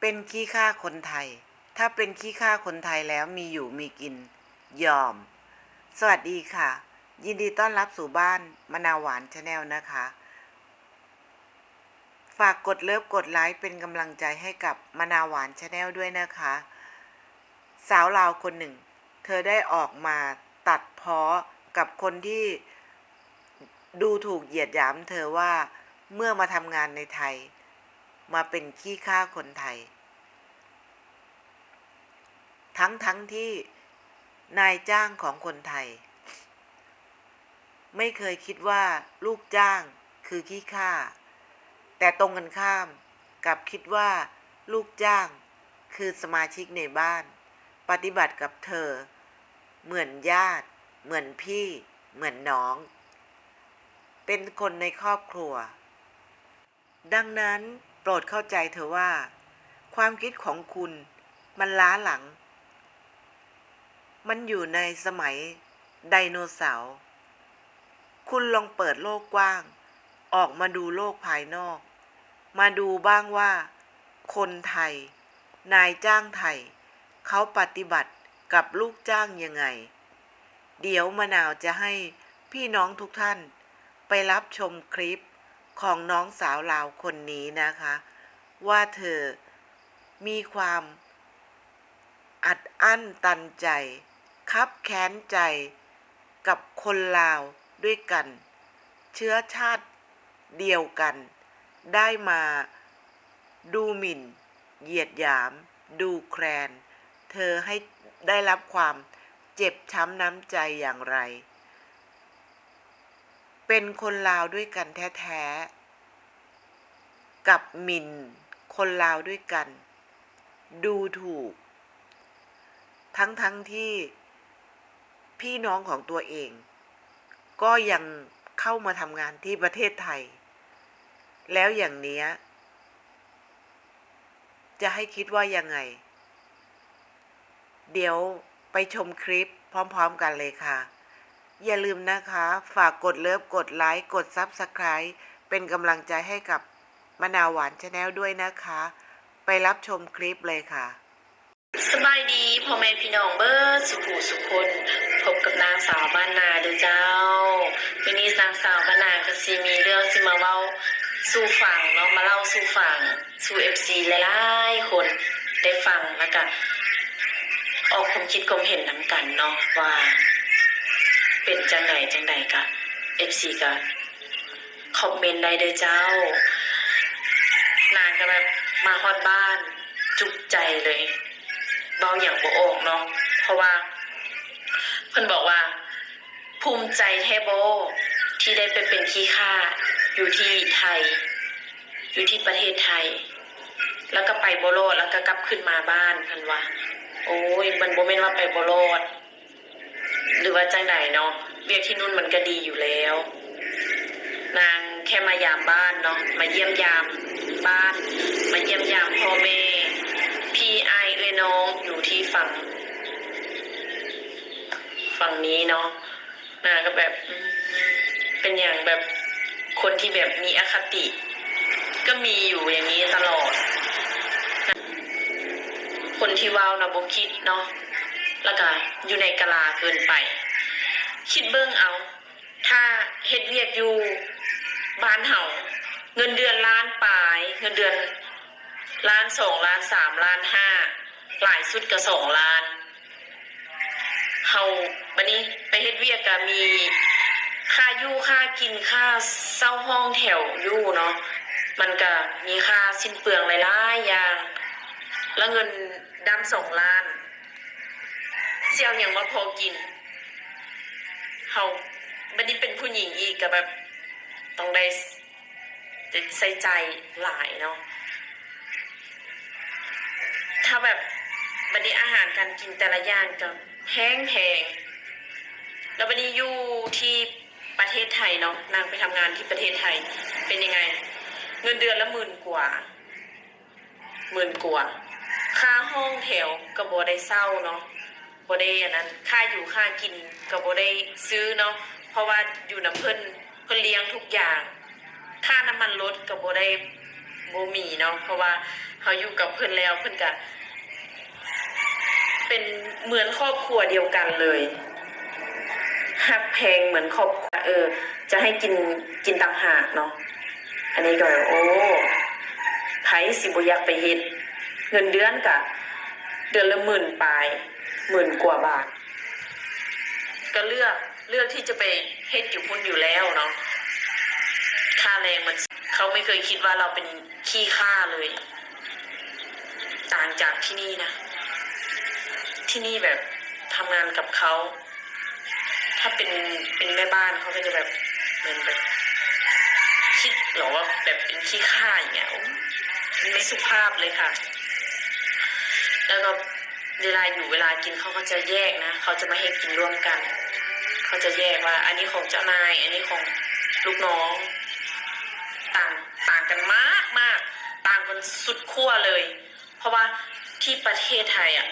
เป็นขี้ข้าคนไทย ถ้าเป็นขี้ข้าคนไทยแล้วมีอยู่มีกิน ยอม สวัสดีค่ะ ยินดีต้อนรับสู่บ้านมะนาวหวานชาแนลนะคะ ฝากกดเลิฟกดไลค์เป็นกำลังใจให้กับมะนาวหวานชาแนลด้วยนะคะ สาวลาวคนหนึ่ง เธอได้ออกมาตัดเพ้อกับคนที่ดูถูกเหยียดหยามเธอว่าเมื่อมาทำงานในไทย มาเป็นขี้ข้าคนไทย ทั้งทั้งที่นายจ้างของคนไทย ไม่เคยคิดว่าลูกจ้างคือขี้ข้าแต่ตรงกันข้ามกับคิดว่าลูกจ้างคือสมาชิกในบ้าน ปฏิบัติกับเธอ เหมือนญาติ เหมือนพี่ เหมือนน้อง เป็นคนในครอบครัว ดังนั้น ปรดเข้าใจเธอว่า ความคิดของคุณมันล้าหลัง มันอยู่ในสมัยไดโนเสาร์ คุณลองเปิดโลกกว้าง ออกมาดูโลกภายนอก มาดูบ้างว่า คนไทย นายจ้างไทย เขาปฏิบัติกับลูกจ้างยังไง เดี๋ยวมะนาวจะให้พี่น้องทุกท่านไปรับชมคลิป ของน้องสาวลาวคนนี้นะคะ ว่าเธอมีความอัดอั้นตันใจ คับแค้นใจกับคนลาวด้วยกัน เชื้อชาติเดียวกัน ได้มาดูหมิ่น เหยียดหยาม ดูแคลน เธอให้ได้รับความเจ็บช้ำน้ำใจอย่างไร เป็นคนลาวด้วยกันแท้ๆ กับหมินคนลาวด้วยกัน ดูถูก ทั้งๆทที่ พี่น้องของตัวเอง ก็ยังเข้ามาทำงานที่ประเทศไทย แล้วอย่างเนี้ย จะให้คิดว่ายังไง เดี๋ยวไปชมคลิปพร้อมๆกันเลยค่ะ อย่าลืมนะคะ ฝากกดเลิฟกดไลค์กดซับสไคร b e เป็นกำลังใจให้กับมะนาวหวานชาแนลด้วยนะคะ ไปรับชมคลิปเลยค่ะ สบายดีพ่อแม่พี่น้องเบิร์ดสุขุสุคนพบกับนางสาวบ้านนาเด้อเจ้าวันนี้นางสาวบ้านนาก็สิมีเรื่องสิมาเล่าสู่ฟังเนาะมาเล่าสู่ฟังสู่เอฟซีหลายๆคนได้ฟังแล้วก็ออกความคิดความเห็นนํกันเนาะว่า เป็นจังไหนจังไหนกะเอฟซีก็คอมเมนต์ได้เด้อเจ้า นางก็แบบมาฮอดบ้าน จุกใจเลย เบาอย่างบ่ออกเนาะเพราะว่าเพิ่นบอกว่า ภูมิใจแทโบที่ได้ไปเป็นขี้ข้าอยู่ที่ไทย อยู่ที่ประเทศไทย แล้วก็ไปโบโลดแล้วก็กลับขึ้นมาบ้านเพิ่นว่า โอ้ยมันโบ่แม่นว่าไปโบโลด หรือว่าจังไหนเนาะเวียกที่นู่นมันก็ดีอยู่แล้ว นางแค่มายามบ้านเนาะมาเยี่ยมยามบ้าน มาเยี่ยมยามพ่อแม่พี่ไอเอ้ยน้องอยู่ที่ฝั่งฝั่งนี้เนาะนางก็แบบเป็นอย่างแบบคนที่แบบมีอคติ ก็มีอยู่อย่างนี้ตลอด คนที่ว้าวนะบคิดเนาะ แล้วก็อยู่ในกะลาเกินไป คิดเบิ่งเอา ถ้าเฮ็ดเวียกอยู่บ้านเฮาเงินเดือนล้านปลาย เงินเดือนล้านสองล้านสามล้านห้าหลายสุดก็สองล้านเฮาบันนี้ไปเฮ็ดเวียกก็มีค่าอยู่ค่ากินค่าเช่าห้องแถวอยู่เนาะมันก็มีค่าสิ้นเปลืองหลายๆอย่าง แล้วเงินดำสองล้าน เสี่ยวอย่างว่าพอกินเฮาบันนี้เป็นผู้หญิงอีกก็แบบต้องได้ใส่ใจหลายเนาะถ้าแบบบันนี้อาหารการกินแต่ละอย่างก็แพงแพงแล้วบันนี้อยู่ที่ประเทศไทยเนาะนางไปทำงานที่ประเทศไทยเป็นยังไง เงินเดือนละหมื่นกว่าหมื่นกว่าค่าห้องแถวก็บ่ได้เศร้าเนาะ บได้อันนั้นค่าอยู่ค่ากินก็บ่ได้ซื้อเนาะเพราะว่าอยู่น้ำเพิ่นเพิ่นเลี้ยงทุกอย่าง ค่าน้ำมันรถก็บ่ได้บ่มีเนาะเพราะว่าเขาอยู่กับเพื่อนแล้วเพื่อนกะเป็นเหมือนครอบครัวเดียวกันเลยหักแพงเหมือนครอบครัวเออ จะให้กินกินต่างหากเนาะอันนี้ก็โอ้ไผสิบอยากไปเฮ็ดเงินเดือนกะ เดือนละหมื่นปลาย หมื่นกว่าบาท ก็เลือกเลือกที่จะไปเฮ็ดอยู่พุ่นอยู่แล้วเนาะค่าแรงมันเขาไม่เคยคิดว่าเราเป็นขี้ค่าเลย ต่างจากที่นี่นะ ที่นี่แบบทำงานกับเขาถ้าเป็นเป็นแม่บ้านเขาก็จะแบบเหมือนแบบคิดหรอว่าแบบเป็นขี้ข้าอย่างเงี้ยมันไม่สุภาพเลยค่ะ แล้วก็ เวลาอยู่เวลากินเขาก็จะแยกนะเขาจะไม่ให้กินร่วมกัน เขาจะแยกว่า อันนี้ของเจ้านาย อันนี้ของลูกน้อง ต่างต่างกันมากมากต่างกันสุดขั้วเลย เพราะว่าที่ประเทศไทยอะ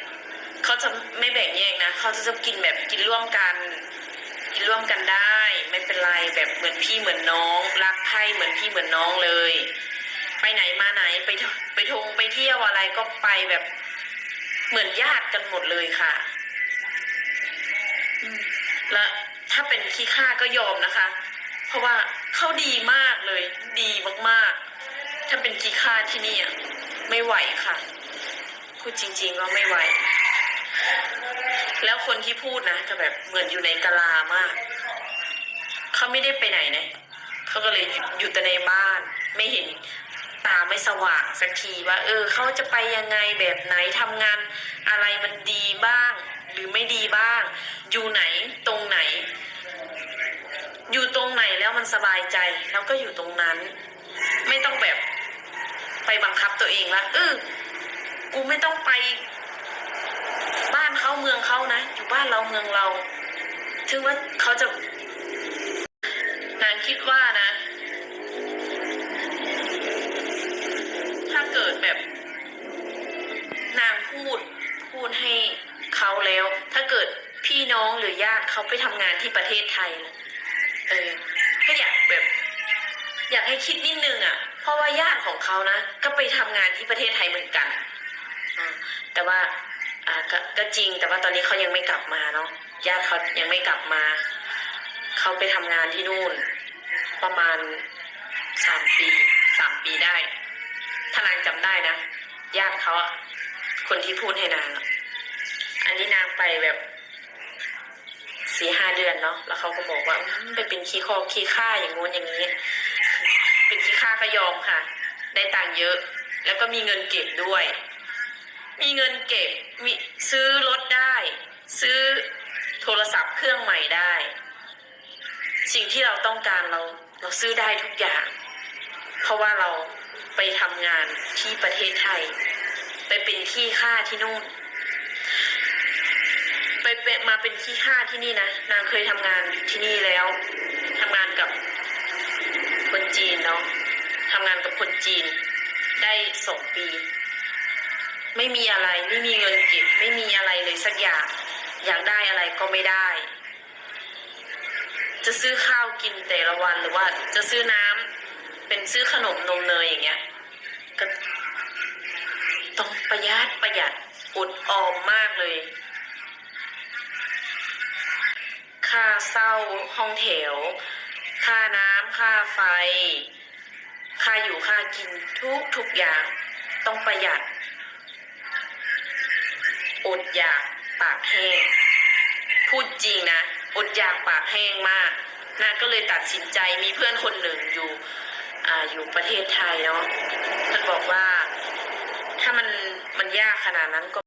เขาจะไม่แบ่งแยกนะเขาจะจะกินแบบกินร่วมกันกินร่วมกันได้ ไม่เป็นไรแบบเหมือนพี่เหมือนน้อง รักใครเหมือนพี่เหมือนน้องเลย ไปไหนมาไหนไปไปทงไปเที่ยวอะไรก็ไปแบบ เหมือนญาติกันหมดเลยค่ะอืมและถ้าเป็นขี้ข้าก็ยอมนะคะ เพราะว่าเขาดีมากเลย ดีมากๆ ถ้าเป็นขี้ข้าที่นี่อะไม่ไหวค่ะ พูดจริง ๆ ว่าไม่ไหว แล้วคนที่พูดนะก็แบบเหมือนอยู่ในกะลามาก เขาไม่ได้ไปไหนนะเขาก็เลยอยู่อยู่แต่ในบ้าน ไม่เห็น ตาไม่สว่างสักทีว่า เออเขาจะไปยังไงแบบไหนทำงานอะไรมันดีบ้าง หรือไม่ดีบ้าง อยู่ไหนตรงไหน อยู่ตรงไหนแล้วมันสบายใจเราก็อยู่ตรงนั้น ไม่ต้องแบบไปบังคับตัวเองละเออกูไม่ต้องไป บ้านเขาเมืองเขานะ อยู่บ้านเราเมืองเรา ถึงว่าเขาจะนางคิดว่านะ หรือญาติเขาไปทำงานที่ประเทศไทยล่ะเออก็อยากแบบ อยากให้คิดนิดนึงอะ เพราะว่าญาติของเขานะก็ไปทำงานที่ประเทศไทยเหมือนกันอ่าแต่ว่าอ่าก็ก็จริง แต่ว่าตอนนี้เขายังไม่กลับมาเนาะญาติเขายังไม่กลับมาเขาไปทำงานที่นู่น ประมาณสามปีสามปีได้ถ้านางจำได้นะญาติเขาคนที่พูดให้นางอันนี้นางไปแบบ สี่ห้าเดือนเนาะแล้วเขาก็บอกว่าไปเป็นขี้คอขี้ข้าอย่างงู้นอย่างนี้ เป็นขี้ข้าก็ยอมค่ะ ได้ตังค์เยอะ แล้วก็มีเงินเก็บด้วย มีเงินเก็บมีซื้อรถได้ ซื้อโทรศัพท์เครื่องใหม่ได้ สิ่งที่เราต้องการเราเราซื้อได้ทุกอย่าง เพราะว่าเราไปทำงานที่ประเทศไทย ไปเป็นขี้ข้าที่นู่น เป็นมาเป็นขี้ข้าที่นี่นะนางเคยทำงานที่นี่แล้วทำงานกับคนจีนเนาะทำงานกับคนจีน ได้สองปี ไม่มีอะไรไม่มีเงินเก็บไม่มีอะไรเลยสักอย่างอยากได้อะไรก็ไม่ได้ จะซื้อข้าวกินแต่ละวันหรือว่า จะซื้อน้ำเป็นซื้อขนมนมเนยอย่างเงี้ยก็ต้องประหยัดประหยัดอดออมมากเลย ค่าเศร้าห้องแถว ค่าน้ำค่าไฟ ค่าอยู่ค่ากินทุกทุกอย่าง ต้องประหยัด อดอยากปากแห้ง พูดจริงนะ อดอยากปากแห้งมากนาก็เลยตัดสินใจมีเพื่อนคนหนึ่งอยู่อ่าอยู่ประเทศไทยเนาะท่านบอกว่าถ้ามันมันยากขนาดนั้นก็